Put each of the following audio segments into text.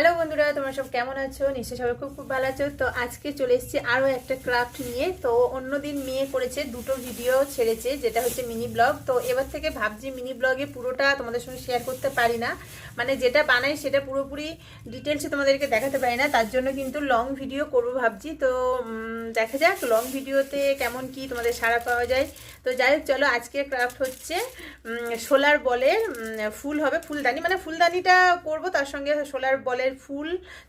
Hello বন্ধুরা, তোমরা সব কেমন আছো? নিশ্চয়ই সবাই খুব খুব ভালো আছো। তো আজকে চলে এসেছি আরও একটা ক্রাফট নিয়ে। তো অন্যদিন মেয়ে করেছে, দুটো ভিডিও ছেড়েছে, যেটা হচ্ছে মিনি ব্লগ তো এবার থেকে ভাবছি মিনি ব্লগে পুরোটা তোমাদের সঙ্গে শেয়ার করতে পারি না। মানে যেটা বানাই সেটা পুরোপুরি ডিটেলসে তোমাদেরকে দেখাতে পারি না। তার জন্য কিন্তু লং ভিডিও করব ভাবছি। তো দেখা যাক লং ভিডিওতে কেমন কি তোমাদের সাড়া পাওয়া যায়। তো যাই হোক, চলো আজকে ক্রাফট হচ্ছে সোলার বলের ফুল হবে, ফুলদানি। মানে ফুলদানিটা করব, তার সঙ্গে সোলার বলের ফুল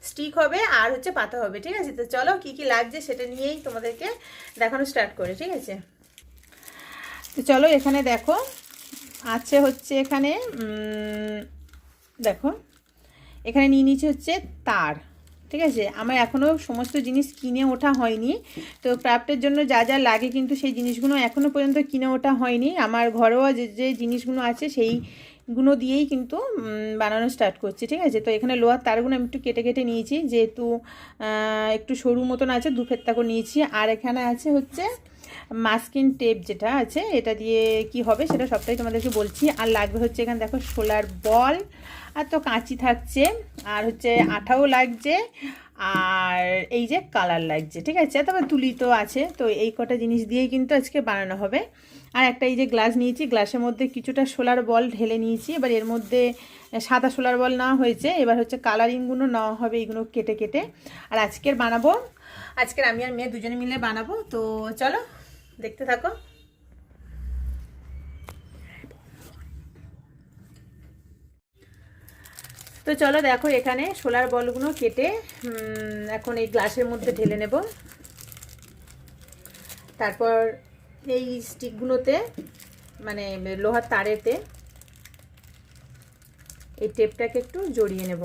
স্টিক হবে আর হচ্ছে পাতা হবে, ঠিক আছে? তো চলো কি কি লাগছে সেটা নিয়েই তোমাদেরকে দেখানো স্টার্ট করে, ঠিক আছে? তো চলো এখানে দেখো, আছে হচ্ছে এখানে দেখো, এখানে নিয়ে নিচ্ছে হচ্ছে তার, ঠিক আছে? আমার এখনও সমস্ত জিনিস কিনে ওঠা হয়নি, তো ক্রাফটের জন্য যা যা লাগে কিন্তু সেই জিনিসগুলো এখনও পর্যন্ত কিনে ওঠা হয়নি। আমার ঘরোয়া যে যে জিনিসগুলো আছে সেইগুলো দিয়েই কিন্তু বানানো স্টার্ট করছি, ঠিক আছে? তো এখানে লোহার তারগুলো আমি একটু কেটে কেটে নিয়েছি, যেহেতু একটু সরু মতন আছে, দু করে নিয়েছি। আর এখানে আছে হচ্ছে মাস্কিন টেপ যেটা আছে, এটা দিয়ে কি হবে সেটা সবটাই তোমাদেরকে বলছি। আর লাগবে হচ্ছে এখানে দেখো সোলার বল, আর তো কাঁচি থাকছে, আর হচ্ছে আঠাও লাগছে আর এই যে কালার লাগছে ঠিক আছে? তারপর তুলি তো আছে, তো এই কটা জিনিস দিয়েই কিন্তু আজকে বানানো হবে। আর একটা এই যে গ্লাস নিয়েছি গ্লাসের মধ্যে কিছুটা সোলার বল ঢেলে নিয়েছি। এবার এর মধ্যে সাদা সোলার বল নেওয়া হয়েছে। এবার হচ্ছে কালারিংগুলো নেওয়া হবে এইগুলো কেটে কেটে। আর আজকের বানাবো, আজকের আমি আর মেয়ে দুজনে মিলে বানাবো। তো চলো, দেখতে থাকো। তো চলো দেখো, এখানে সোলার বলগুলো কেটে এখন এই গ্লাসের মধ্যে ঢেলে নেব। তারপর এই স্টিকগুলোতে মানে লোহার তারেতে, এই টেপটাকে একটু জড়িয়ে নেব।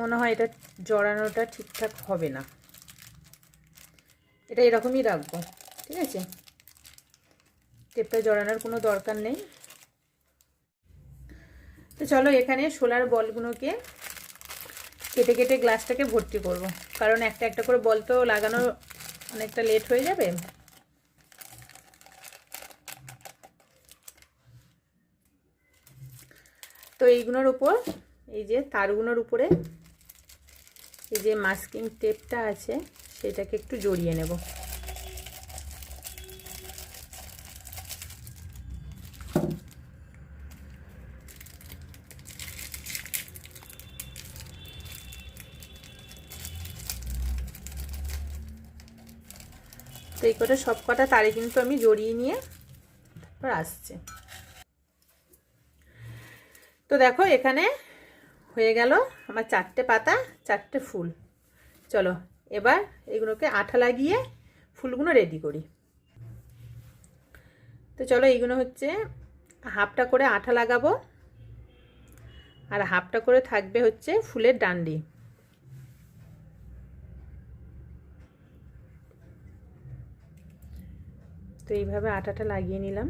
মনে হয় এটা জড়ানোটা ঠিকঠাক হবে না। এটা এরকমই রাখব, ঠিক আছে? টেপটা জড়ানোর কোনো দরকার নেই। তো চলো এখানে সোলার বলগুলোকে কেটে কেটে গ্লাসটাকে ভর্তি করব। কারণ একটা একটা করে বল তো লাগানো অনেকটা লেট হয়ে যাবে। তো এইগুলোর উপর, এই যে তারগুলোর উপরে এই যে মাস্কিং টেপটা আছে, সেটাকে একটু জড়িয়ে নেব। তো এই কটা, সব কটা তারে কিন্তু আমি জড়িয়ে নিয়ে তারপর আসছে। তো দেখো, এখানে হয়ে গেল আমার চারটে পাতা, চারটে ফুল। চলো, এবার এগুলোকে আঠা লাগিয়ে ফুলগুলো রেডি করি। তো চলো, এইগুলো হচ্ছে হাফটা করে আঠা লাগাবো। আর হাফটা করে থাকবে হচ্ছে ফুলের ডান্ডি। তো এইভাবে আটাটা লাগিয়ে নিলাম।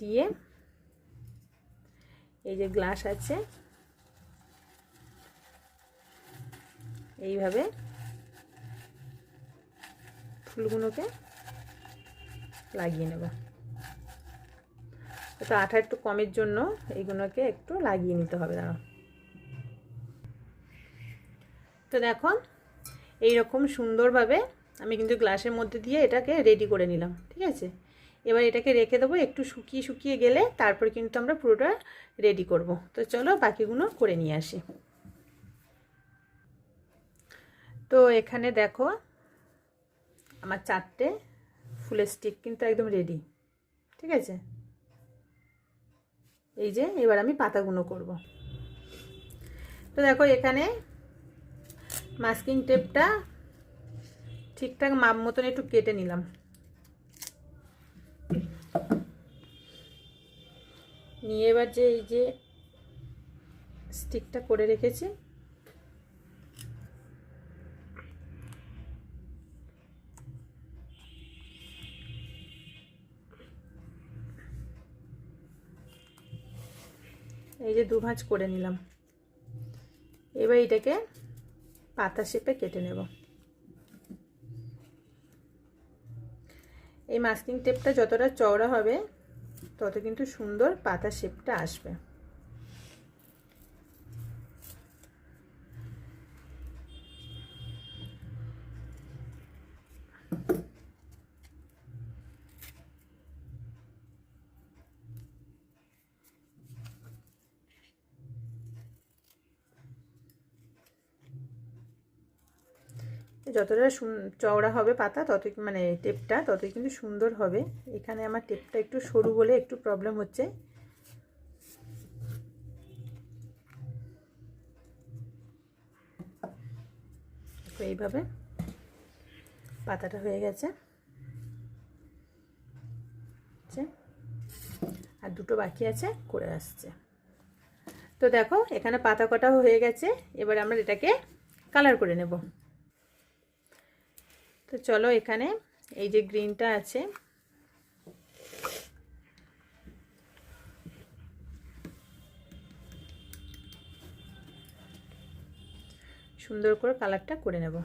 দিয়ে এই যে গ্লাস আছে, এইভাবে ফুলগুলোকে লাগিয়ে নেব। তো আঠা একটু কমের জন্য এইগুলোকে একটু লাগিয়ে নিতে হবে দাঁড়ো তো দেখো এইরকম সুন্দরভাবে আমি কিন্তু গ্লাসের মধ্যে দিয়ে এটাকে রেডি করে নিলাম, ঠিক আছে? এবার এটাকে রেখে দেবো, একটু শুকিয়ে শুকিয়ে গেলে তারপর কিন্তু আমরা পুরোটা রেডি করব। তো চলো বাকিগুলো করে নিয়ে আসি। তো এখানে দেখো আমার চারটে ফুলের স্টিক কিন্তু একদম রেডি ঠিক আছে? এই যে এবার আমি পাতাগুলো করব। তো দেখো এখানে মাস্কিং টেপটা ঠিকঠাক মাপ মতন একটু কেটে নিলাম। নিয়ে এবার যে এই যে স্টিকটা করে রেখেছি। এই যে দু ভাঁজ করে নিলাম। এবার এটাকে পাতা শেপে কেটে নেব। এই মাস্কিং টেপটা যতটা চওড়া হবে তত কিন্তু সুন্দর পাতা শেপটা আসবে। যতটা চওড়া হবে পাতা তত মানে টেপটা ততই কিন্তু সুন্দর হবে। এখানে আমার টেপটা একটু সরু বলে একটু প্রবলেম হচ্ছে। এইভাবে পাতাটা হয়ে গেছে। আর দুটো বাকি আছে, করে আসছে। তো দেখো, এখানে পাতা কটা হয়ে গেছে, এবার আমরা এটাকে কালার করে নেব। তো চলো এখানে এই যে গ্রিনটা আছে। সুন্দর করে কালারটা করে নেব।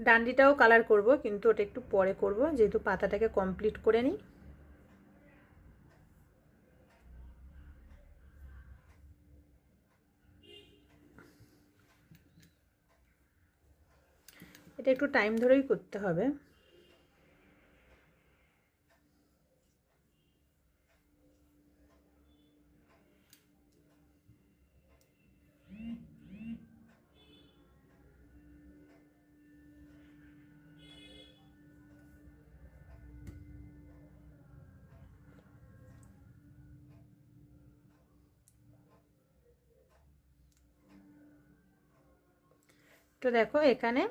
ডান্ডিটাও কালার করব, কিন্তু ওটা একটু পরে করব, যেহেতু পাতাটাকে কমপ্লিট করে নিই। এটা একটু টাইম ধরেই করতে হবে। তো দেখো এখানে।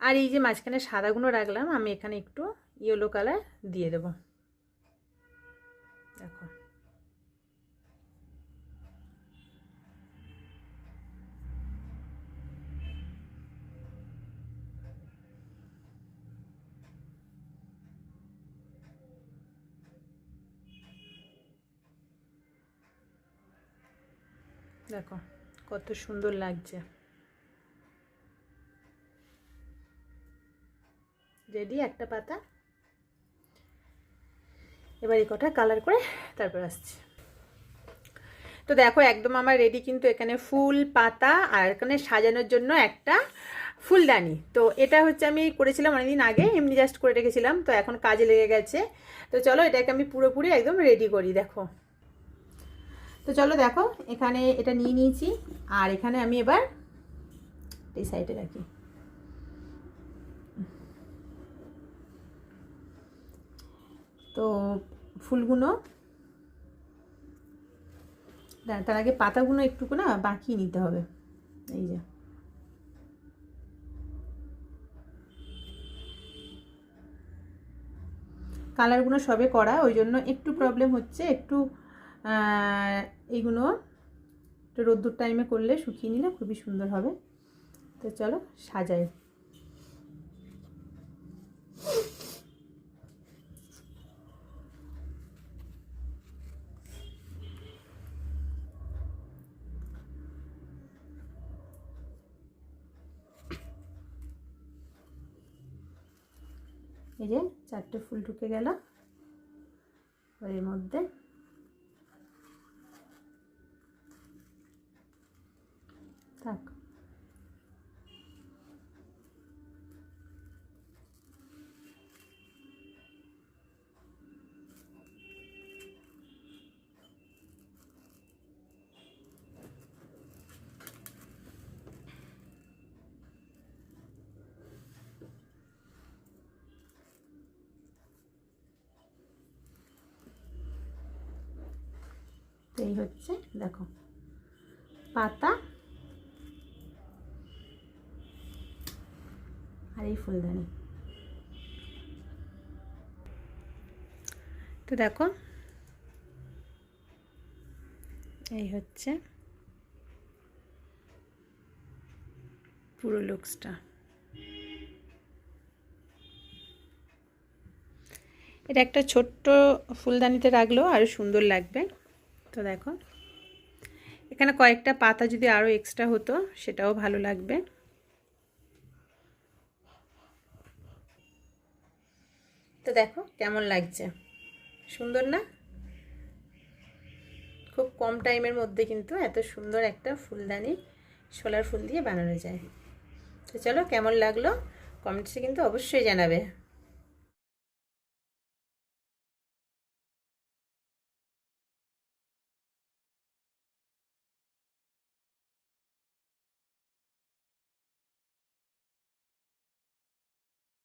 আর এই যে মাঝখানে সাদাগুলো রাখলাম, আমি এখানে একটু ইয়েলো কালার দিয়ে দেব। দেখো। দেখো, কত সুন্দর লাগছে। রেডি একটা পাতা। এবার এই কটা কালার করে তারপর আসছি। তো দেখো, একদম আমার রেডি কিন্তু এখানে ফুল পাতা আর এখানে সাজানোর জন্য একটা ফুলদানি। তো এটা হচ্ছে আমি করেছিলাম অনেকদিন আগে, এমনি জাস্ট করে রেখেছিলাম, তো এখন কাজে লেগে গেছে। তো চলো এটাকে আমি পুরোপুরি একদম রেডি করি, দেখো। তো চলো দেখো, এখানে এটা নিয়ে নিয়েছি, আর এখানে আমি এবার এই সাইডে রাখি। তো ফুলগুলো তার আগে পাতাগুলো একটুকু না বাঁকিয়ে নিতে হবে। এই যে। কালারগুলো সবে করা, ওই জন্য একটু প্রবলেম হচ্ছে, একটু এইগুলো একটু রোদ্দুর টাইমে করলে শুকিয়ে নিলে খুবই সুন্দর হবে। তো চলো, সাজাই। এই যে চারটে ফুল ঢুকে গেল। এর মধ্যে থাক এই হচ্ছে, দেখো, পাতা আর এই ফুলদানি। তো দেখো, এই হচ্ছে পুরো লুকসটা। এটা একটা ছোট্ট ফুলদানিতে রাখলেও আরও সুন্দর লাগবে। তো দেখো। এখানে কয়েকটা পাতা যদি আরও এক্সট্রা হতো, সেটাও ভালো লাগবে। তো দেখো কেমন লাগছে। সুন্দর না? খুব কম টাইমের মধ্যে কিন্তু এত সুন্দর একটা ফুলদানি সোলার ফুল দিয়ে বানানো যায়। তো চলো কেমন লাগল? কমেন্টসে কিন্তু অবশ্যই জানাবে।